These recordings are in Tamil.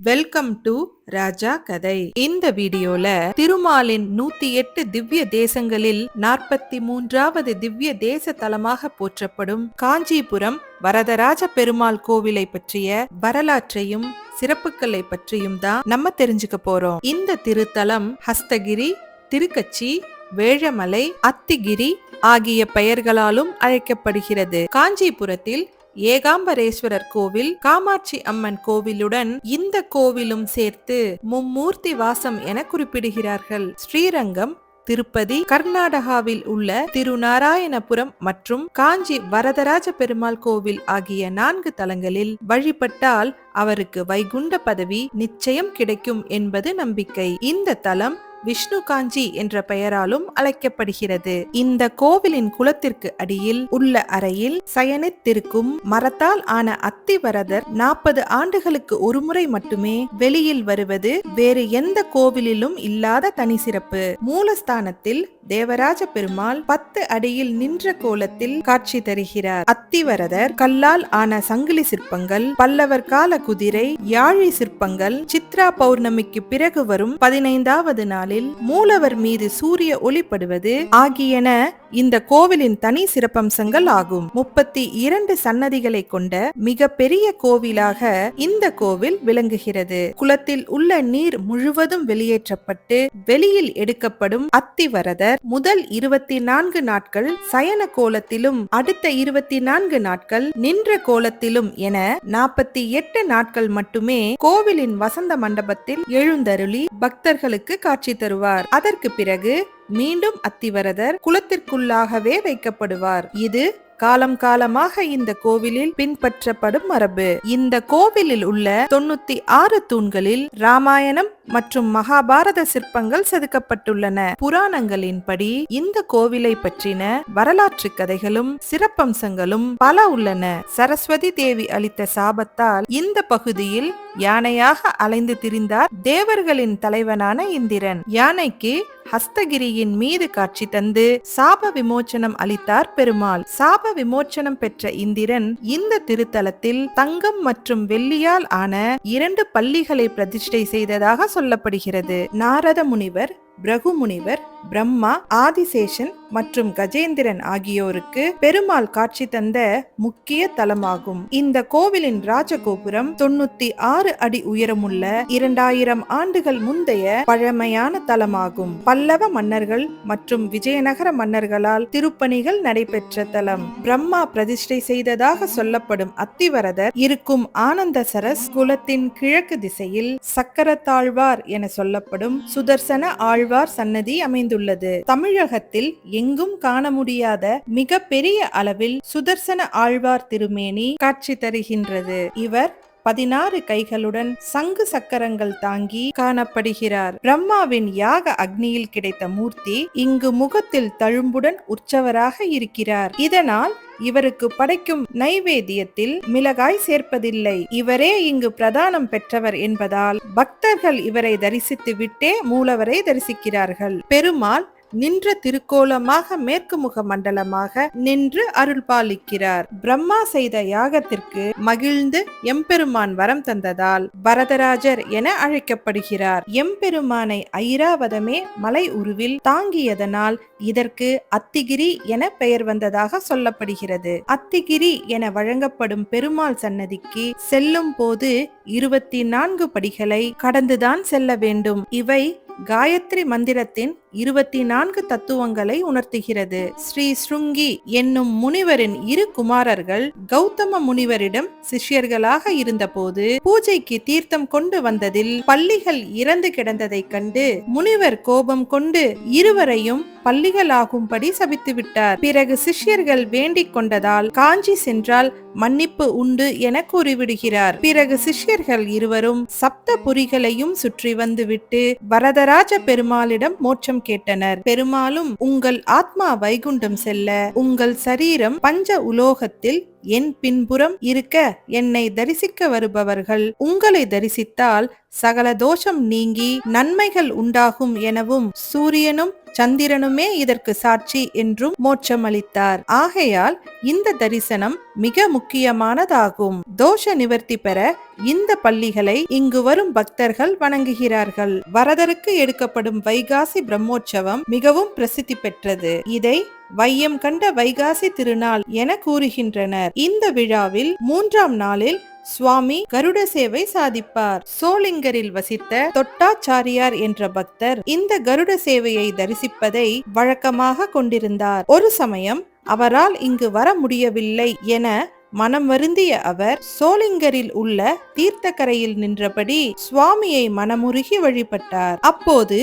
வெல்கம் டு ராஜா கதை இந்த வீடியோல திருமாலின் நூத்தி எட்டு திவ்ய தேசங்களில் நாற்பத்தி மூன்றாவது திவ்ய தேச தலமாக போற்றப்படும் காஞ்சிபுரம் வரதராஜ பெருமாள் கோவிலை பற்றிய வரலாற்றையும் சிறப்புகளை பற்றியும் தான் நம்ம தெரிஞ்சுக்க போறோம். இந்த திருத்தலம் ஹஸ்தகிரி திருக்கச்சி வேழமலை அத்திகிரி ஆகிய பெயர்களாலும் அழைக்கப்படுகிறது. காஞ்சிபுரத்தில் ஏகாம்பரேஸ்வரர் கோவில் காமாட்சி அம்மன் கோவிலுடன் இந்த கோவிலும் சேர்த்து மும்மூர்த்தி வாசம் என குறிப்பிடுகிறார்கள். ஸ்ரீரங்கம் திருப்பதி கர்நாடகாவில் உள்ள திருநாராயணபுரம் மற்றும் காஞ்சி வரதராஜ பெருமாள் கோவில் ஆகிய நான்கு தலங்களில் வழிபட்டால் அவருக்கு வைகுண்ட பதவி நிச்சயம் கிடைக்கும் என்பது நம்பிக்கை. இந்த தலம் விஷ்ணு காஞ்சி என்ற பெயராலும் அழைக்கப்படுகிறது. இந்த கோவிலின் குளத்திற்கு அடியில் உள்ள அறையில் சயனித்திருக்கும் மரத்தால் ஆன அத்திவரதர் நாற்பது ஆண்டுகளுக்கு ஒருமுறை மட்டுமே வெளியில் வருவது வேறு எந்த கோவிலிலும் இல்லாத தனி சிறப்பு மூலஸ்தானத்தில் தேவராஜ பெருமாள் பத்து அடியில் நின்ற கோலத்தில் காட்சி தருகிறார். அத்திவரதர் கல்லால் ஆன சங்கிலி சிற்பங்கள் பல்லவர் கால குதிரை யாழி சிற்பங்கள் சித்ரா பௌர்ணமிக்கு பிறகு வரும் பதினைந்தாவது நாளில் மூலவர் மீது சூரிய ஒளிப்படுவது ஆகியன இந்த கோவிலின் தனி சிறப்பம்சங்கள் ஆகும். முப்பத்தி இரண்டு சன்னதிகளை கொண்ட மிக பெரிய கோவிலாக இந்த கோவில் விளங்குகிறது. குளத்தில் உள்ள நீர் முழுவதும் வெளியேற்றப்பட்டு வெளியில் எடுக்கப்படும் அத்திவரதர் முதல் இருபத்தி நான்கு நாட்கள் சயன கோலத்திலும் அடுத்த இருபத்தி நான்கு நாட்கள் நின்ற கோலத்திலும் என நாற்பத்தி எட்டு நாட்கள் மட்டுமே கோவிலின் வசந்த மண்டபத்தில் எழுந்தருளி பக்தர்களுக்கு காட்சி தருவார். அதற்கு பிறகு மீண்டும் அத்திவரதர் குலத்திற்குள்ளாகவே வைக்கப்படுவார். இது காலம் காலமாக இந்த கோவிலில் பின்பற்றப்படும் மரபு. இந்த கோவிலில் உள்ள தொண்ணூத்தி ஆறு தூண்களில் ராமாயணம் மற்றும் மகாபாரத சிற்பங்கள் செதுக்கப்பட்டுள்ளன. புராணங்களின்படி இந்த கோவிலை பற்றின வரலாற்று கதைகளும் சிறப்பம்சங்களும் பல உள்ளன. சரஸ்வதி தேவி அளித்த சாபத்தால் இந்த பகுதியில் யானையாக அலைந்து திரிந்தார் தேவர்களின் தலைவனான இந்திரன். யானைக்கு ஹஸ்தகிரியின் மீது காட்சி தந்து சாப விமோச்சனம் அளித்தார் பெருமாள். சாப விமோச்சனம் பெற்ற இந்திரன் இந்த திருத்தலத்தில் தங்கம் மற்றும் வெள்ளியால் ஆன இரண்டு பள்ளிகளை பிரதிஷ்டை செய்ததாக சொல்லப்படுகிறது. நாரத முனிவர் பிரகு முனிவர் பிரம்மா ஆதிசேஷன் மற்றும் கஜேந்திரன் ஆகியோருக்கு பெருமாள் காட்சி தந்த முக்கிய தலமாகும். இந்த கோவிலின் ராஜகோபுரம் தொண்ணூத்தி ஆறு அடி உயரமுள்ள இரண்டாயிரம் ஆண்டுகள் முந்தைய பழமையான தலமாகும். பல்லவ மன்னர்கள் மற்றும் விஜயநகர மன்னர்களால் திருப்பணிகள் நடைபெற்ற தலம். பிரம்மா பிரதிஷ்டை செய்ததாக சொல்லப்படும் அத்திவரதர் இருக்கும் ஆனந்த சரஸ் குலத்தின் கிழக்கு திசையில் சக்கரத்தாழ்வார் என சொல்லப்படும் சுதர்சன ஆழ்வார் சன்னதி அமைந்துள்ளது. தமிழகத்தில் எங்கும் காண முடியாத மிக பெரிய அளவில் சுதர்சன ஆழ்வார் திருமேனி காட்சி தருகின்றது. இவர் பதினாறு கைகளுடன் சங்கு சக்கரங்கள் தாங்கி காணப்படுகிறார். பிரம்மாவின் யாக அக்னியில் கிடைத்த மூர்த்தி இங்கு முகத்தில் தழும்புடன் உற்சவராக இருக்கிறார். இதனால் இவருக்கு படைக்கும் நைவேத்தியத்தில் மிளகாய் சேர்ப்பதில்லை. இவரே இங்கு பிரதானம் பெற்றவர் என்பதால் பக்தர்கள் இவரை தரிசித்து விட்டே மூலவரை தரிசிக்கிறார்கள். பெருமாள் நின்ற திருக்கோலமாக மேற்கு முக மண்டலமாக நின்று அருள்பாலிக்கிறார் பிரம்மா செய்த யாகத்திற்கு மகிழ்ந்து எம்பெருமான் வரம் தந்ததால் பரதராஜர் என அழைக்கப்படுகிறார். எம்பெருமானை ஐராவதமே மலை உருவில் தாங்கியதனால் இதற்கு அத்திகிரி என பெயர் வந்ததாக சொல்லப்படுகிறது. அத்திகிரி என வழங்கப்படும் பெருமாள் சன்னதிக்கு செல்லும் போது இருபத்தி நான்கு படிகளை கடந்துதான் செல்ல வேண்டும். இவை காயத்ரி மந்திரத்தின் இருபத்தி நான்கு தத்துவங்களை உணர்த்துகிறது. ஸ்ரீ ஸ்ருங்கி என்னும் முனிவரின் இரு குமாரர்கள் கௌதம முனிவரிடம் சிஷ்யர்களாக இருந்தபோது பூஜைக்கு தீர்த்தம் கொண்டு வந்ததில் பள்ளிகள் இறந்து கிடந்ததை கண்டு முனிவர் கோபம் கொண்டு இருவரையும் பள்ளிகளாகும்படி சபித்து விட்டார் பிறகு சிஷ்யர்கள் வேண்டிக் கொண்டதால் காஞ்சி சென்றால் மன்னிப்பு உண்டு என கூறிவிடுகிறார். பிறகு சிஷ்யர்கள் இருவரும் சப்த புரிகளையும் சுற்றி வந்துவிட்டு வரத வரதராஜ பெருமாளிடம் மோட்சம் கேட்டனர். பெருமாளும் உங்கள் ஆத்மா வைகுண்டம் செல்ல உங்கள் சரீரம் பஞ்ச உலோகத்தில் என் பின்புறம் இருக்க என்னை தரிசிக்க வருபவர்கள். உங்களை தரிசித்தால் சகல தோஷம் நீங்கி நன்மைகள் உண்டாகும் எனவும் சூரியனும் சந்திரனுமே இதற்கு சாட்சி என்றும் மோட்சமளித்தார். ஆகையால் இந்த தரிசனம் மிக முக்கியமானதாகும். தோஷ நிவர்த்தி பெற இந்த பள்ளிகளை இங்கு வரும் பக்தர்கள் வணங்குகிறார்கள். வரதருக்கு எடுக்கப்படும் வைகாசி பிரம்மோற்சவம் மிகவும் பிரசித்தி பெற்றது. இதை வையம் கண்ட வைகாசி திருநாள் என கூறுகின்றனர். இந்த விழாவில் மூன்றாம் நாளில் சுவாமி கருட சேவை சாதிப்பார். சோளிங்கரில் வசித்த தொட்டாச்சாரியார் என்ற பக்தர் இந்த கருட சேவையை தரிசிப்பதை வழக்கமாக கொண்டிருந்தார். ஒரு சமயம் அவரால் இங்கு வர முடியவில்லை என மனம் வருந்திய அவர் சோளிங்கரில் உள்ள தீர்த்தக்கரையில் நின்றபடி சுவாமியை மனமுருகி வழிபட்டார். அப்போது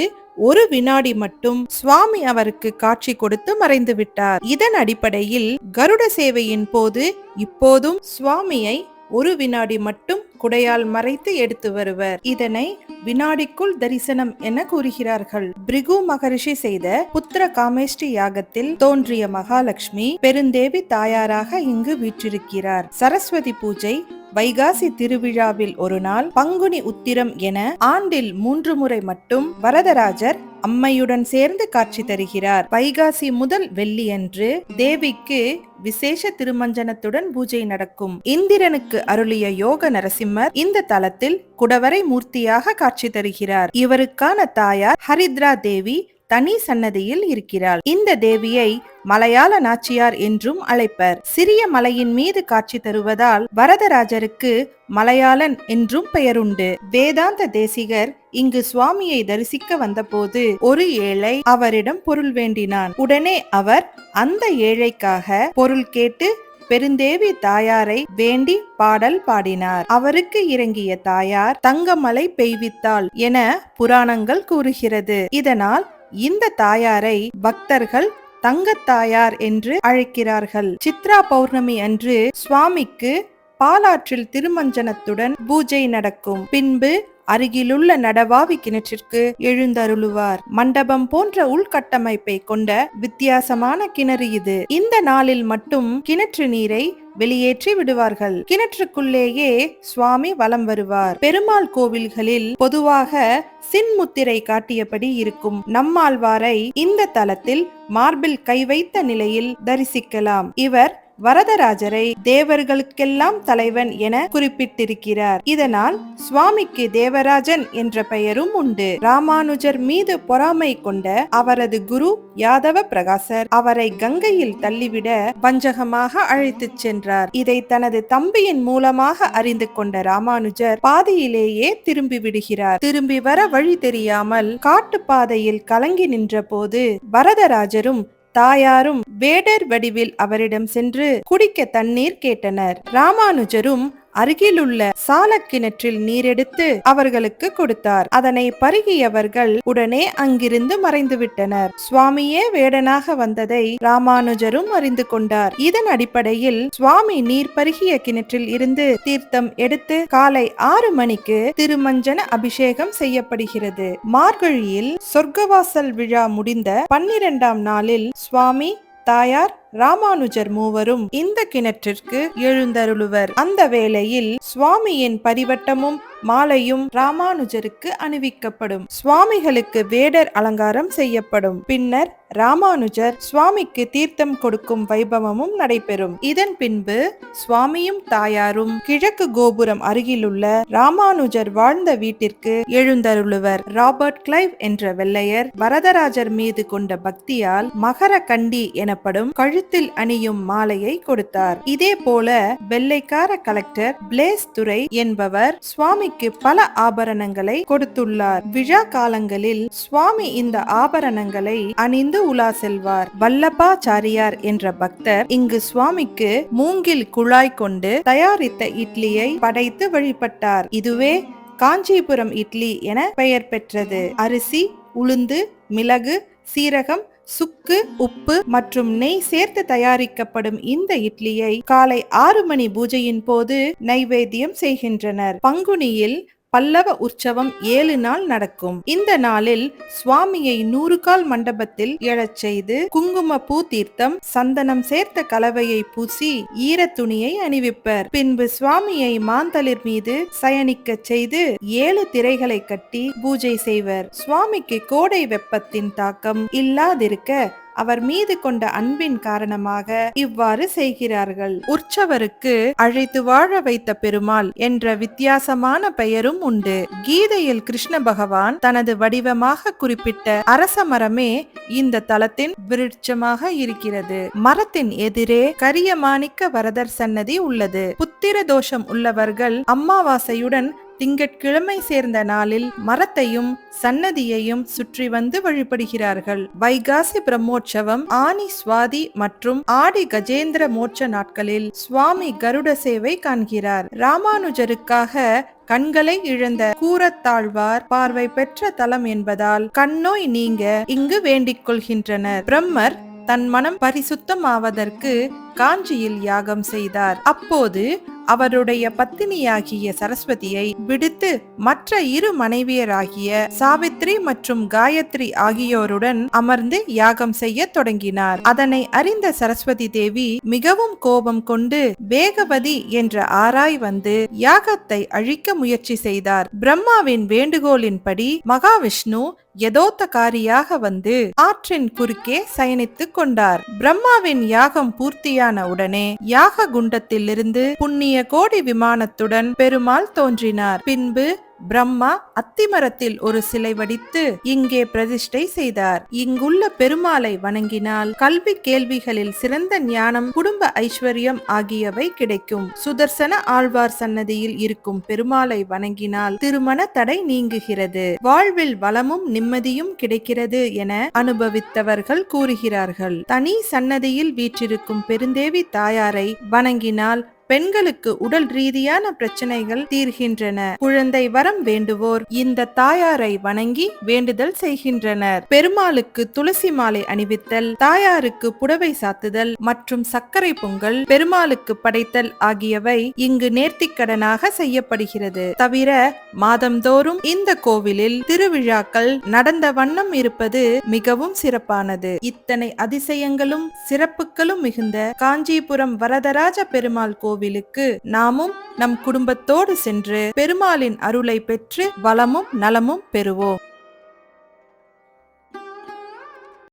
ஒரு வினாடி மட்டும் சுவாமி அவருக்கு காட்சி கொடுத்து மறைந்து விட்டார். இதன் அடிப்படையில் கருட சேவையின் போது இப்போதும் சுவாமியை ஒரு வினாடி மட்டும் குடையால் மறைத்து எடுத்து வருவர். இதனை வினாடிக்குள் தரிசனம் என கூறுகிறார்கள். பிரிகு மகரிஷி செய்த புத்திர காமேஷ்டி யாகத்தில் தோன்றிய மகாலட்சுமி பெருந்தேவி தாயாராக இங்கு வீற்றிருக்கிறார். சரஸ்வதி பூஜை வைகாசி திருவிழாவில் ஒரு நாள் பங்குனி உத்திரம் என ஆண்டில் மூன்று முறை மட்டும் வரதராஜர் அம்மையுடன் சேர்ந்து காட்சி தருகிறார். வைகாசி முதல் வெள்ளியன்று தேவிக்கு விசேஷ திருமஞ்சனத்துடன் பூஜை நடக்கும். இந்திரனுக்கு அருளிய யோக நரசிம்மர் இந்த தலத்தில் குடவரை மூர்த்தியாக காட்சி தருகிறார். இவருக்கான தாயார் ஹரித்ரா தேவி தனி சன்னதியில் இருக்கிறாள். இந்த தேவியை மலையாள நாச்சியார் என்றும் அழைப்பர். சிறிய மலையின் மீது காட்சி தருவதால் வரதராஜருக்கு மலையாளன் என்றும் பெயருண்டு. வேதாந்த தேசிகர் இங்கு சுவாமியை தரிசிக்க வந்தபோது ஒரு ஏழை அவரிடம் பொருள் வேண்டினான். உடனே அவர் அந்த ஏழைக்காக பொருள் கேட்டு பெருந்தேவி தாயாரை வேண்டி பாடல் பாடினார். அவருக்கு இறங்கிய தாயார் தங்கமலை பெய்வித்தாள் என புராணங்கள் கூறுகிறது. இதனால் இந்த தாயாரை பக்தர்கள் தங்கத்தாயார் என்று அழைக்கிறார்கள். சித்ரா பௌர்ணமி அன்று சுவாமிக்கு பாலாற்றில் திருமஞ்சனத்துடன் பூஜை நடக்கும். பின்பு அருகிலுள்ள நடவாவி கிணற்றிற்கு எழுந்தருளுவார். மண்டபம் போன்ற உள்கட்டமைப்பை கொண்ட வித்தியாசமான கிணறு இது. இந்த நாளில் மட்டும் கிணற்று நீரை வெளியேற்றி விடுவார்கள். கிணற்றுக்குள்ளேயே சுவாமி வலம் வருவார். பெருமாள் கோவில்களில் பொதுவாக சின்முத்திரை காட்டியபடி இருக்கும். நம்மாழ்வாரை இந்த தலத்தில் மார்பில் கை வைத்த நிலையில் தரிசிக்கலாம். இவர் வரதராஜரை தேவர்களுக்கெல்லாம் தலைவன் என குறிப்பிட்டிருக்கிறார். இதனால் சுவாமிக்கு தேவராஜன் என்ற பெயரும் உண்டு. ராமானுஜர் மீது பொறாமை கொண்ட அவரது குரு யாதவ பிரகாசர் அவரை கங்கையில் தள்ளிவிட வஞ்சகமாக அழைத்துச் சென்றார். இதை தனது தம்பியின் மூலமாக அறிந்து கொண்ட ராமானுஜர் பாதியிலேயே திரும்பி விடுகிறார். திரும்பி வர வழி தெரியாமல் காட்டுப்பாதையில் கலங்கி நின்ற போது வரதராஜரும் தாயாரும் வேடர் வடிவில் அவரிடம் சென்று குடிக்க தண்ணீர் கேட்டனர். ராமானுஜரும் அருகிலுள்ள சாலக்கிணற்றில் நீரெடுத்து அவர்களுக்கு கொடுத்தார். அதனை பருகியவர்கள் உடனே அங்கிருந்து மறைந்து விட்டனர் சுவாமியே வேடனாக வந்ததை ராமானுஜரும் அறிந்து கொண்டார். இதன் அடிப்படையில் சுவாமி நீர் பருகிய கிணற்றில் இருந்து தீர்த்தம் எடுத்து காலை ஆறு மணிக்கு திருமஞ்சன அபிஷேகம் செய்யப்படுகிறது. மார்கழியில் சொர்க்கவாசல் விழா முடிந்த பன்னிரெண்டாம் நாளில் சுவாமி தாயார் ராமானுஜர் மூவரும் இந்த கிணற்றிற்கு எழுந்தருளுவர். அந்த வேளையில் சுவாமியின் பரிவட்டமும் மாலையும் ராமானுஜருக்கு அணிவிக்கப்படும். சுவாமிகளுக்கு வேடர் அலங்காரம் செய்யப்படும். பின்னர் ராமானுஜர் சுவாமிக்கு தீர்த்தம் கொடுக்கும் வைபவமும் நடைபெறும். இதன் பின்பு சுவாமியும் தாயாரும் கிழக்கு கோபுரம் அருகிலுள்ள ராமானுஜர் வாழ்ந்த வீட்டிற்கு எழுந்தருளுவர். ராபர்ட் கிளைவ் என்ற வெள்ளையர் வரதராஜர் மீது கொண்ட பக்தியால் மகர கண்டி எனப்படும் கழுத்தில் அணியும் மாலையை கொடுத்தார். இதே போல வெள்ளைக்கார கலெக்டர் பிளேஸ் துரை என்பவர் சுவாமிக்கு பல ஆபரணங்களை கொடுத்துள்ளார். விழா காலங்களில் சுவாமி இந்த ஆபரணங்களை அணிந்து உலா செல்வார். வல்லபாச்சாரியார் என்ற பக்தர் இங்கு சுவாமிக்கு மூங்கில் குழாய் கொண்டு தயாரித்த இட்லியை படைத்து வழிபட்டார். இதுவே காஞ்சிபுரம் இட்லி என பெயர் பெற்றது. அரிசி உளுந்து மிளகு சீரகம் சுக்கு உப்பு மற்றும் நெய் சேர்த்து தயாரிக்கப்படும் இந்த இட்லியை காலை ஆறு மணி பூஜையின் போது நைவேத்தியம் செய்கின்றனர். பங்குனியில் பல்லவ உற்சவம் ஏழு நாள் நடக்கும். இந்த நாளில் சுவாமியை நூறு கால் மண்டபத்தில் எழச் செய்து குங்கும பூ தீர்த்தம் சந்தனம் சேர்த்த கலவையை பூசி ஈரத்துணியை அணிவிப்பர். பின்பு சுவாமியை மாந்தளிர் மீது சயனிக்க செய்து ஏழு திரைகளை கட்டி பூஜை செய்வர். சுவாமிக்கு கோடை வெப்பத்தின் தாக்கம் இல்லாதிருக்க அவர் மீது கொண்ட அன்பின் காரணமாக இவ்வாறு செய்கிறார்கள். உற்சவருக்கு அழைத்து வாழ வைத்த பெருமாள் என்ற வித்தியாசமான பெயரும் உண்டு. கீதையில் கிருஷ்ண பகவான் தனது வடிவமாக குறிப்பிட்ட அரச மரமே இந்த தலத்தின் விருட்சமாக இருக்கிறது. மரத்தின் எதிரே கரிய மாணிக்க வரதர் சன்னதி உள்ளது. புத்திர தோஷம் உள்ளவர்கள் அம்மாவாசையுடன் திங்கட்கிழமை சேர்ந்த நாளில் மரத்தையும் சன்னதியையும் சுற்றி வந்து வழிபடுகிறார்கள். வைகாசி பிரம்மோற்சவம் ஆனி சுவாதி மற்றும் ஆடி கஜேந்திர மோட்ச நாட்களில் சுவாமி கருட சேவை காண்கிறார். ராமானுஜருக்காக கண்களை இழந்த கூறத்தாழ்வார் பார்வை பெற்ற தலம் என்பதால் கண்ணோய் நீங்க இங்கு வேண்டிக் கொள்கின்றனர். பிரம்மர் தன் மனம் பரிசுத்தமாவதற்கு காஞ்சியில் யாகம் செய்தார். அப்போது அவருடைய பத்தினியாகிய சரஸ்வதியை விடுத்து மற்ற இரு மனைவியராகிய சாவித்ரி மற்றும் காயத்ரி ஆகியோருடன் அமர்ந்து யாகம் செய்ய தொடங்கினார். அதனை அறிந்த சரஸ்வதி தேவி மிகவும் கோபம் கொண்டு வேகவதி என்ற ஆராய் வந்து யாகத்தை அழிக்க முயற்சி செய்தார். பிரம்மாவின் வேண்டுகோளின்படி மகாவிஷ்ணு யதோத்தகாரியாக வந்து ஆற்றின் குறுக்கே சயனித்துக் கொண்டார். பிரம்மாவின் யாகம் பூர்த்தியான உடனே யாக குண்டத்திலிருந்து புண்ணிய கோடி விமானத்துடன் பெருமாள் தோன்றினார். பின்பு பிரம்மா அத்திமரத்தில் ஒரு சிலை வடித்து இங்கே பிரதிஷ்டை செய்தார். இங்குள்ள பெருமாளை வணங்கினால் கல்வி கேள்விகளில் சிறந்த ஞானம் குடும்ப ஐஸ்வர்யம் ஆகியவை கிடைக்கும். சுதர்சன ஆழ்வார் சன்னதியில் இருக்கும் பெருமாளை வணங்கினால் திருமண தடை நீங்குகிறது. வாழ்வில் வளமும் நிம்மதியும் கிடைக்கிறது என அனுபவித்தவர்கள் கூறுகிறார்கள். தனி சன்னதியில் வீற்றிருக்கும் பெருந்தேவி தாயாரை வணங்கினால் பெண்களுக்கு உடல் ரீதியான பிரச்சனைகள் தீர்கின்றன. குழந்தை வரம் வேண்டுவோர் இந்த தாயாரை வணங்கி வேண்டுதல் செய்கின்றனர். பெருமாளுக்கு துளசி மாலை அணிவித்தல் தாயாருக்கு புடவை சாத்துதல் மற்றும் சர்க்கரை பொங்கல் பெருமாளுக்கு படைத்தல் ஆகியவை இங்கு நேர்த்திக்கடனாக செய்யப்படுகிறது. தவிர மாதந்தோறும் இந்த கோவிலில் திருவிழாக்கள் நடந்த வண்ணம் இருப்பது மிகவும் சிறப்பானது. இத்தனை அதிசயங்களும் சிறப்புகளும் மிகுந்த காஞ்சிபுரம் வரதராஜ பெருமாள் கோவில் கோவிலுக்கு நாமும் நம் குடும்பத்தோடு சென்று பெருமாளின் அருளை பெற்று வளமும் நலமும் பெறுவோம்.